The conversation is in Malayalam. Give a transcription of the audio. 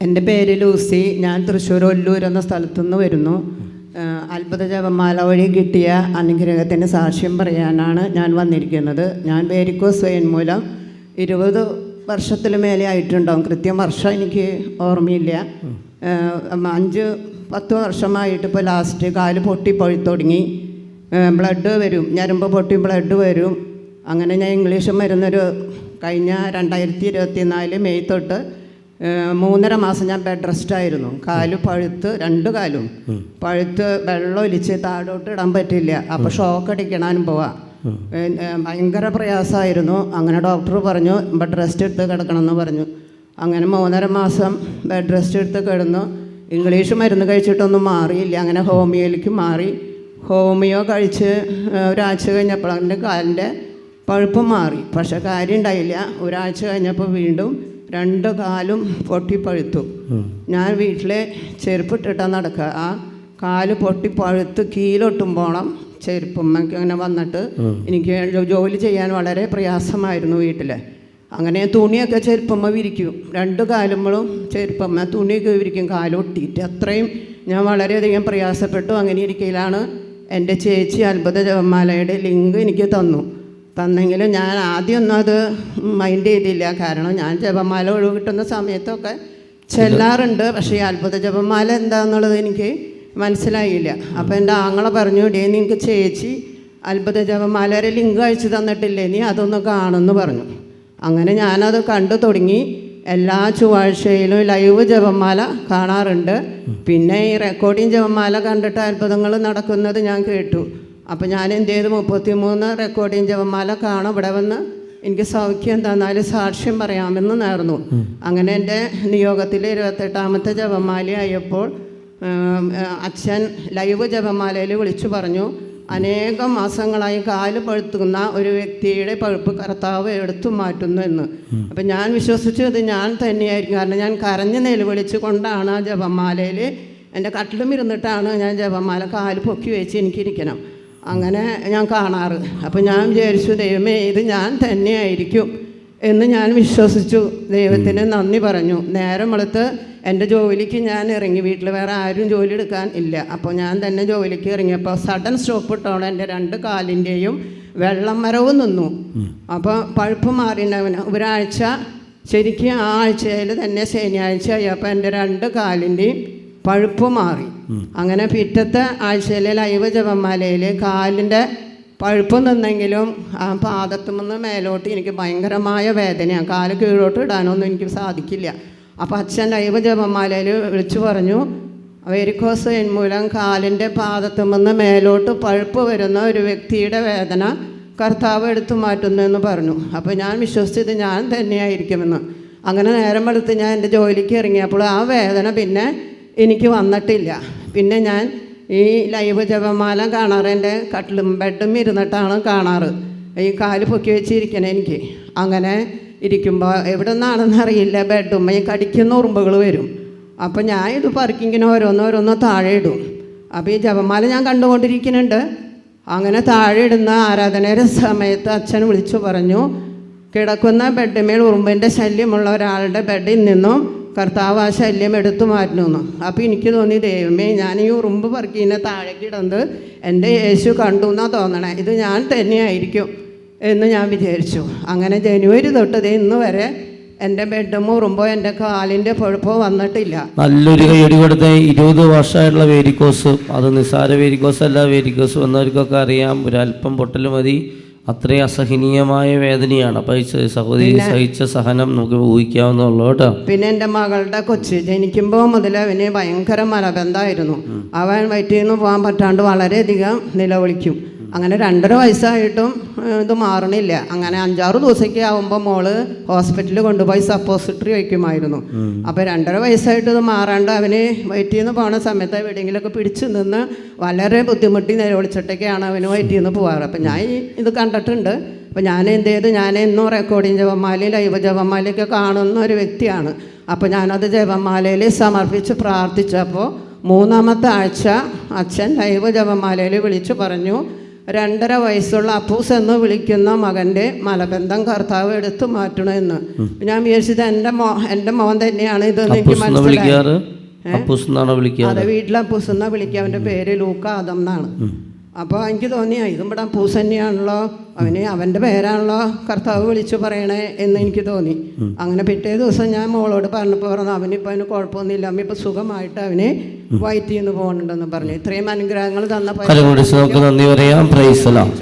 എന്റെ പേര് ലൂസി. ഞാൻ തൃശ്ശൂർ ഒല്ലൂർ എന്ന സ്ഥലത്തു നിന്ന് വരുന്നു അത്ഭുത ജപമാല വഴി കിട്ടിയ അനുഗ്രഹത്തിന്റെ സാക്ഷ്യം പറയാനാണ് ഞാൻ വന്നിരിക്കുന്നത്. ഞാൻ വേരിക്കോസ് വെയിൻ മൂലം ഇരുപത് വർഷത്തിൽ മേലെ ആയിട്ടുണ്ടാവും. കൃത്യം വർഷം എനിക്ക് ഓർമ്മയില്ല. അഞ്ച് പത്ത് വർഷമായിട്ട് ഇപ്പോൾ ലാസ്റ്റ് കാൽ പൊട്ടി പഴുത്ത് തുടങ്ങി ബ്ലഡ് വരും. ഞരമ്പ് പൊട്ടി ബ്ലഡ് വരും. അങ്ങനെ ഞാൻ ഇംഗ്ലീഷ് മരുന്നൊരു കഴിഞ്ഞ രണ്ടായിരത്തി ഇരുപത്തി നാല് മെയ് തൊട്ട് മൂന്നര മാസം ഞാൻ ബെഡ് റെസ്റ്റ് ആയിരുന്നു. കാൽ പഴുത്ത് രണ്ടു കാലും. പഴുത്ത് വെള്ളം ഒലിച്ച് താഴോട്ട് ഇടാൻ പറ്റില്ല. അപ്പോൾ ഷോക്ക് അടിക്കണാനും പോവാ. ഭയങ്കര പ്രയാസമായിരുന്നു അങ്ങനെ ഡോക്ടർ പറഞ്ഞു ബെഡ് റെസ്റ്റ് എടുത്ത് കിടക്കണം എന്ന് പറഞ്ഞു. അങ്ങനെ മൂന്നര മാസം ബെഡ് റെസ്റ്റ് എടുത്ത് കിടന്നു. ഇംഗ്ലീഷ് മരുന്ന് കഴിച്ചിട്ടൊന്നും മാറിയില്ല. അങ്ങനെ ഹോമിയോയിലേക്ക് മാറി. ഹോമിയോ കഴിച്ച് ഒരാഴ്ച കഴിഞ്ഞപ്പോൾ എന്റെ കാലിന്റെ പഴുപ്പ് മാറി. പക്ഷെ കാര്യം ഉണ്ടായില്ല. ഒരാഴ്ച കഴിഞ്ഞപ്പോൾ വീണ്ടും രണ്ട് കാലും പൊട്ടിപ്പഴുത്തു. ഞാൻ വീട്ടിലെ ചെരുപ്പ് ഇട്ടിട്ടാണ് നടക്കുക ആ കാൽ പൊട്ടിപ്പഴുത്ത് കീലൊട്ടും പോണം ചെരുപ്പമ്മക്ക് അങ്ങനെ വന്നിട്ട്. എനിക്ക് ജോലി ചെയ്യാൻ വളരെ പ്രയാസമായിരുന്നു വീട്ടിൽ അങ്ങനെ തുണിയൊക്കെ ചെരുപ്പമ്മ വിരിക്കും. രണ്ട് കാലുമ്പോഴും ചെരുപ്പമ്മ തുണിയൊക്കെ വിരിക്കും. കാലൊട്ടിയിട്ട് അത്രയും ഞാൻ വളരെയധികം പ്രയാസപ്പെട്ടു. അങ്ങനെ ഇരിക്കലാണ് എന്റെ ചേച്ചി അത്ഭുത ജപമാലയുടെ ലിങ്ക് എനിക്ക് തന്നു. തന്നെങ്കിലും ഞാൻ ആദ്യമൊന്നും അത് മൈൻഡ് ചെയ്തില്ല. കാരണം ഞാൻ ജപമാല ഒഴിവ് കിട്ടുന്ന സമയത്തൊക്കെ ചെല്ലാറുണ്ട്. പക്ഷേ ഈ അത്ഭുത ജപമാല എന്താണെന്നുള്ളത് എനിക്ക് മനസ്സിലായില്ല. അപ്പോൾ എന്റെ ആങ്ങളെ പറഞ്ഞു ഡേ നിനക്ക് ചേച്ചി അത്ഭുത ജപമാലയുടെ ലിങ്ക് അയച്ചു തന്നിട്ടില്ലേ? നീ അതൊന്ന് കാണുമെന്ന് പറഞ്ഞു. അങ്ങനെ ഞാനത് കണ്ടു തുടങ്ങി. എല്ലാ ചൊവ്വാഴ്ചയിലും ലൈവ് ജപമാല കാണാറുണ്ട്. പിന്നെ ഈ റെക്കോർഡിങ് ജപമാല കണ്ടിട്ട് അത്ഭുതങ്ങൾ നടക്കുന്നത് ഞാൻ കേട്ടു. അപ്പോൾ ഞാൻ എന്ത് ചെയ്തു? മുപ്പത്തിമൂന്ന് റെക്കോർഡിങ് ജപമാല കാണും. ഇവിടെ വന്ന് എനിക്ക് സൗഖ്യം തന്നാൽ സാക്ഷ്യം പറയാമെന്ന് നേർന്നു. അങ്ങനെ എന്റെ നിയോഗത്തിൽ ഇരുപത്തെട്ടാമത്തെ ജപമാല ആയപ്പോൾ അച്ഛൻ ലൈവ് ജപമാലയിൽ വിളിച്ചു പറഞ്ഞു അനേകം മാസങ്ങളായി കാൽ പഴുത്തുന്ന ഒരു വ്യക്തിയുടെ പഴുപ്പ് കർത്താവ് എടുത്തു മാറ്റുന്നു എന്ന്. അപ്പം ഞാൻ വിശ്വസിച്ചു ഇത് ഞാൻ തന്നെയായിരിക്കും. കാരണം ഞാൻ കരഞ്ഞ് നിലവിളിച്ചു കൊണ്ടാണ് ആ ജപമാലയിൽ എന്റെ കട്ടിലും ഇരുന്നിട്ടാണ് ഞാൻ ജപമാല കാൽ പൊക്കി വെച്ച് എനിക്കിരിക്കണം. അങ്ങനെ ഞാൻ കാണാറ്. അപ്പം ഞാൻ വിചാരിച്ചു ദൈവമേ ഇത് ഞാൻ തന്നെയായിരിക്കും. എന്ന് ഞാൻ വിശ്വസിച്ചു. ദൈവത്തിന് നന്ദി പറഞ്ഞു. നേരം വെളുത്ത് എന്റെ ജോലിക്ക് ഞാൻ ഇറങ്ങി. വീട്ടിൽ വേറെ ആരും ജോലി എടുക്കാൻ ഇല്ല. അപ്പോൾ ഞാൻ തന്നെ ജോലിക്ക് ഇറങ്ങിയപ്പോൾ സഡൻ സ്റ്റോപ്പ് ഇട്ടോളം എന്റെ രണ്ട് കാലിന്റെയും വെള്ളം മരവും നിന്നു. അപ്പോൾ പഴുപ്പ് മാറിണ്ടവന് ഒരാഴ്ച ശരിക്കും ആ ആഴ്ചയിൽ തന്നെ ശനിയാഴ്ച ആയി അപ്പോൾ എന്റെ രണ്ട് കാലിന്റെയും പഴുപ്പ് മാറി. അങ്ങനെ പിറ്റത്തെ ആഴ്ചയിലെ ലൈവ് ജപമാലയിൽ കാലിന്റെ പഴുപ്പ് നിന്നെങ്കിലും ആ പാദത്തുമെന്ന് മേലോട്ട് എനിക്ക് ഭയങ്കരമായ വേദനയാണ് കാൽ കീഴോട്ട് ഇടാനൊന്നും എനിക്ക് സാധിക്കില്ല. അപ്പോൾ അച്ഛൻ ലൈവ് ജപമാലയിൽ വിളിച്ചു പറഞ്ഞു വെരിക്കോസ് മൂലം കാലിന്റെ പാദത്തുമെന്ന് മേലോട്ട് പഴുപ്പ് വരുന്ന ഒരു വ്യക്തിയുടെ വേദന കർത്താവ് എടുത്തു മാറ്റുന്നു എന്ന് പറഞ്ഞു. അപ്പോൾ ഞാൻ വിശ്വസിച്ചത് ഞാൻ തന്നെയായിരിക്കുമെന്ന്. അങ്ങനെ നേരം വെളുത്ത് ഞാൻ എന്റെ ജോലിക്ക് ഇറങ്ങിയപ്പോൾ ആ വേദന പിന്നെ എനിക്ക് വന്നിട്ടില്ല. പിന്നെ ഞാൻ ഈ ലൈവ് ജപമാല കാണാറ് എന്റെ കട്ടിലും ബെഡും ഇരുന്നിട്ടാണ് കാണാറ്. ഈ കാൽ പൊക്കി വെച്ചിരിക്കണേ എനിക്ക്. അങ്ങനെ ഇരിക്കുമ്പോൾ എവിടെ നിന്നാണെന്ന് അറിയില്ല ബെഡും ഈ കടിക്കുന്ന ഉറുമ്പുകൾ വരും. അപ്പോൾ ഞാൻ ഇത് പറിക്കിങ്ങനെ ഓരോന്നോരോന്നോ താഴെ ഇടും. അപ്പോൾ ഈ ജപമാല ഞാൻ കണ്ടുകൊണ്ടിരിക്കുന്നുണ്ട്. അങ്ങനെ താഴെ ഇടുന്ന ആരാധനയുടെ സമയത്ത് അച്ഛൻ വിളിച്ചു പറഞ്ഞു കിടക്കുന്ന ബെഡ്മേൽ ഉറുമ്പിന്റെ ശല്യമുള്ള ഒരാളുടെ ബെഡിൽ നിന്നും കർത്താവ് ആ ശല്യം എടുത്തു മാറ്റണമെന്ന് അപ്പോൾ എനിക്ക് തോന്നി ദൈവമേ ഞാൻ ഈ ഉറുമ്പ് പറക്കിനെ താഴേക്ക് ഇടുന്നത് എന്റെ യേശു കണ്ടു എന്നാണ് തോന്നണേ. ഇത് ഞാൻ തന്നെയായിരിക്കും എന്ന് ഞാൻ വിചാരിച്ചു. അങ്ങനെ ജനുവരി തൊട്ട് ദേ ഇന്ന് വരെ എന്റെ ബെഡും ഉറുമ്പോ എന്റെ കാലിന്റെ പഴുപ്പോ വന്നിട്ടില്ല. നല്ലൊരു കൈയടി കൊടുത്ത. ഇരുപത് വർഷമായിട്ടുള്ള വേരിക്കോസ്. അത് നിസ്സാര വേരിക്കോസ് അല്ല വേരിക്കോസ് വന്നവർക്കൊക്കെ അറിയാം. ഒരല്പം പൊട്ടൽ മതി. അത്രയും അസഹനീയമായ വേദനയാണ്. അപ്പൊ സഹോദരി സഹിച്ച സഹനം നമുക്ക് ഊഹിക്കാവുന്നുള്ളൂ കേട്ടോ. പിന്നെ എന്റെ മകളുടെ കൊച്ച് ജനിക്കുമ്പോൾ മുതൽ അവന് ഭയങ്കര മലബന്ധമായിരുന്നു. അവൻ വയറ്റിൽ നിന്ന് പോകാൻ പറ്റാണ്ട് വളരെയധികം നിലവിളിക്കും. അങ്ങനെ രണ്ടര വയസ്സായിട്ടും ഇത് മാറണില്ല. അങ്ങനെ അഞ്ചാറ് ദിവസമൊക്കെ ആകുമ്പോൾ മോൾ ഹോസ്പിറ്റലിൽ കൊണ്ടുപോയി സപ്പോസിറ്ററി വയ്ക്കുമായിരുന്നു. അപ്പോൾ രണ്ടര വയസ്സായിട്ട് ഇത് മാറാണ്ട് അവന് വയറ്റിൽ നിന്ന് പോകുന്ന സമയത്ത് എവിടെയെങ്കിലുമൊക്കെ പിടിച്ചു നിന്ന് വളരെ ബുദ്ധിമുട്ടി നിലവിളിച്ചിട്ടൊക്കെയാണ് അവന് വയറ്റിൽ നിന്ന് പോകാറ് അപ്പം ഞാൻ ഇത് കണ്ടിട്ടുണ്ട്. അപ്പോൾ ഞാൻ എന്ത് ചെയ്ത് ഞാൻ എന്നും റെക്കോർഡിങ് ജപമാലയും ലൈവ് ജപമാലയൊക്കെ കാണുന്ന ഒരു വ്യക്തിയാണ്. അപ്പോൾ ഞാനത് ജപമാലയിൽ സമർപ്പിച്ച് പ്രാർത്ഥിച്ചപ്പോൾ മൂന്നാമത്തെ ആഴ്ച അച്ഛൻ ലൈവ് ജപമാലയിൽ വിളിച്ചു പറഞ്ഞു രണ്ടര വയസ്സുള്ള അപ്പൂസ് എന്ന് വിളിക്കുന്ന മകന്റെ മലബന്ധം കർത്താവ് എടുത്തു മാറ്റണമെന്ന് ഞാൻ വിചാരിച്ചത് എന്റെ മോ എന്റെ മോൻ തന്നെയാണ് ഇത് എനിക്ക് മനസ്സിലായി. അതെ വീട്ടിലെ അപ്പൂസ് എന്നാ വിളിക്കുക. അവന്റെ പേര് ലൂക്ക ആദം എന്നാണ്. അപ്പോൾ എനിക്ക് തോന്നി "ആ, ഇതും ഇവിടെ പൂസന്നെയാണല്ലോ അവന് അവന്റെ പേരാണല്ലോ കർത്താവ് വിളിച്ചു പറയണേ എന്ന് എനിക്ക് തോന്നി. അങ്ങനെ പിറ്റേ ദിവസം ഞാൻ മോളോട് പറഞ്ഞപ്പോൾ പറഞ്ഞു അവനിപ്പോൾ അവന് കുഴപ്പമൊന്നുമില്ല. അമ്മ ഇപ്പോൾ സുഖമായിട്ട് അവന് വയറ്റിൽ നിന്ന് പോകുന്നുണ്ടെന്ന് പറഞ്ഞു. ഇത്രയും അനുഗ്രഹങ്ങൾ തന്നപ്പോൾ നന്ദി പറയാം.